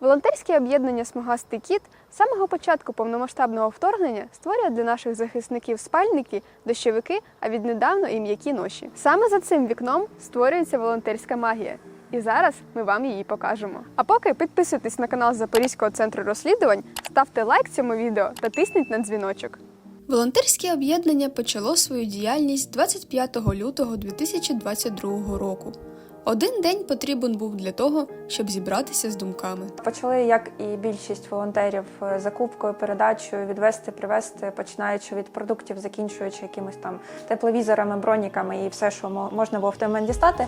Волонтерське об'єднання Смугастий кіт з самого початку повномасштабного вторгнення створює для наших захисників спальники, дощовики, а віднедавна і м'які ноші. Саме за цим вікном створюється волонтерська магія. І зараз ми вам її покажемо. А поки підписуйтесь на канал Запорізького центру розслідувань, ставте лайк цьому відео та тисніть на дзвіночок. Волонтерське об'єднання почало свою діяльність 25 лютого 2022 року. Один день потрібен був для того, щоб зібратися з думками. Почали, як і більшість волонтерів, е, закупкою, передачею, відвести, привезти, починаючи від продуктів, закінчуючи якимись там тепловізорами, броніками і все, що мо- можна було в той момент дістати.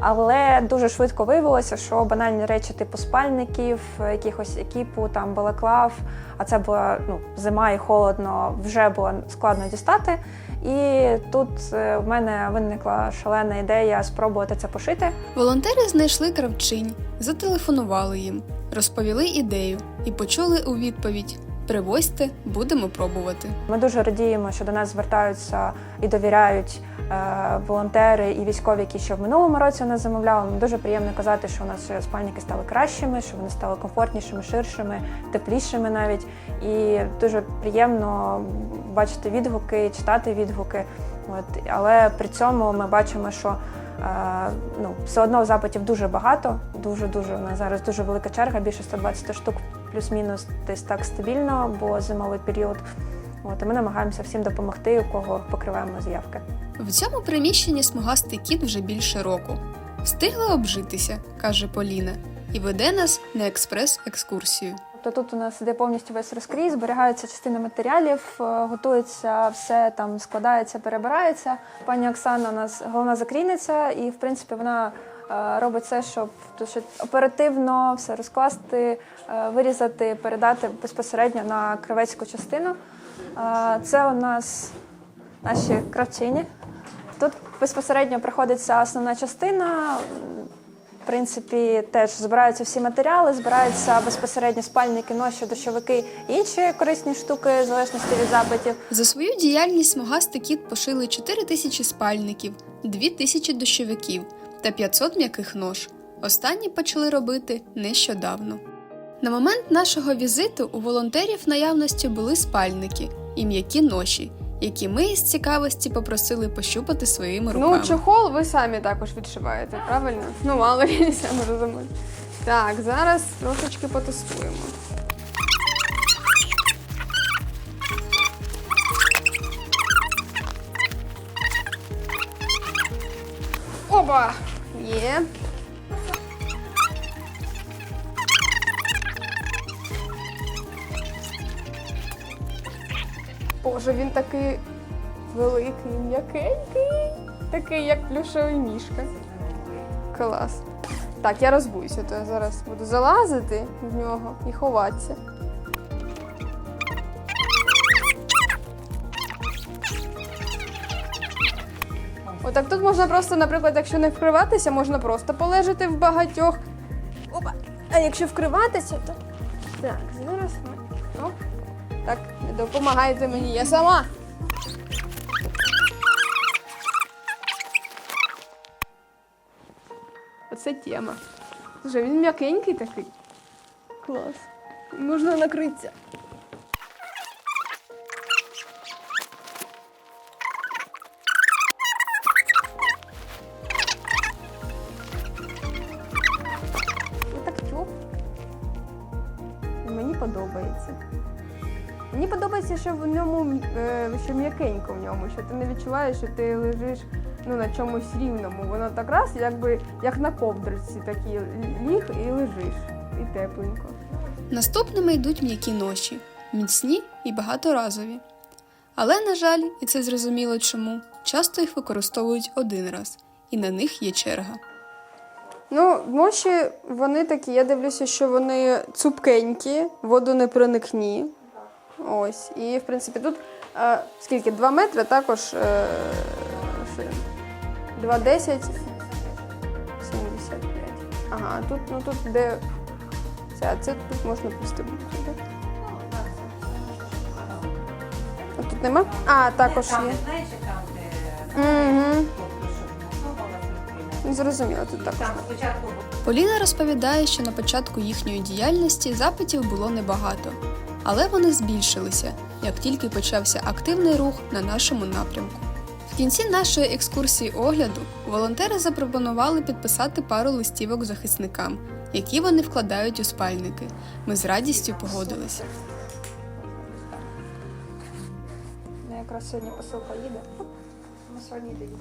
Але дуже швидко виявилося, що банальні речі типу спальників, якихось екіпу, там балаклав, а це була ну, зима і холодно, вже було складно дістати. І тут е, в мене виникла шалена ідея спробувати це пошити. Волонтери знайшли кравчинь, зателефонували їм, розповіли ідею і почули у відповідь: Привозьте, будемо пробувати. Ми дуже радіємо, що до нас звертаються і довіряють е, волонтери і військові, які ще в минулому році нас замовляли. Нам дуже приємно казати, що у нас спальники стали кращими, що вони стали комфортнішими, ширшими, теплішими навіть. І дуже приємно бачити відгуки, читати відгуки. От але при цьому ми бачимо, що е, ну, все одно запитів дуже багато. Дуже дуже у нас зараз дуже велика черга, більше 120 штук, плюс-мінус десь так стабільно, бо зимовий період. От, і ми намагаємося всім допомогти, у кого покриваємо заявки. В цьому приміщенні смугастий кіт вже більше року. Встигли обжитися, каже Поліна, і веде нас на експрес-екскурсію. Тобто тут у нас іде повністю весь розкрій, зберігається частина матеріалів, е, готується все там, складається, перебирається. Пані Оксана у нас головна закрійниця, і в принципі вона робить все, щоб оперативно все розкласти, е, вирізати, передати безпосередньо на кривецьку частину. Е, Це у нас наші кравчині. Тут безпосередньо приходиться основна частина. В принципі, теж збираються всі матеріали, збираються безпосередньо спальники, ноші, дощовики, інші корисні штуки, в залежності від запитів. За свою діяльність смугастий кіт пошили 4 тисячі спальників, 2 тисячі дощовиків та 500 м'яких нож. Останні почали робити нещодавно. На момент нашого візиту у волонтерів наявності були спальники і м'які ноші, які ми із цікавості попросили пощупати своїми руками. Ну, чохол ви самі також відшиваєте, правильно? Ну, мало ли, самі розумієте. Так, зараз трошечки потестуємо. Оба! Є. Боже, він такий великий, м'якенький. Такий, як плюшевий мішка. Клас. Так, я розбуюся, то я зараз буду залазити в нього і ховатися. Отак тут можна просто, наприклад, якщо не вкриватися, можна просто полежати в багатьох. Опа. А якщо вкриватися, то. Так, зараз ми. Оп. Так, допомагайте мені, я сама. Оце тема. Слушай, він м'якенький такий. Клас. Можна накритися. Подобається, що в ньому е, що м'якенько в ньому, що ти не відчуваєш, що ти лежиш ну, на чомусь рівному. Воно так раз, якби як на ковдриці такі ліг і лежиш. І тепленько. Наступними йдуть м'які ноші, міцні і багаторазові. Але, на жаль, і це зрозуміло чому, часто їх використовують один раз, і на них є черга. Ну, ноші, вони такі, я дивлюся, що вони цупкенькі, водонепроникні. Ось. І, в принципі, тут е, скільки? 2 метри також е, 2,10, 75. Ага, тут, ну тут де. Це, а це тут можна пристебнути. А тут нема? А, також Там, є. не знаєш, там, де Угу. Зрозуміло, тут також. Так, Поліна розповідає, що на початку їхньої діяльності запитів було небагато, але вони збільшилися, як тільки почався активний рух на нашому напрямку. В кінці нашої екскурсії огляду волонтери запропонували підписати пару листівок захисникам, які вони вкладають у спальники. Ми з радістю погодилися. Ну, якраз сьогодні посилка їде. Ми сьогодні доїде.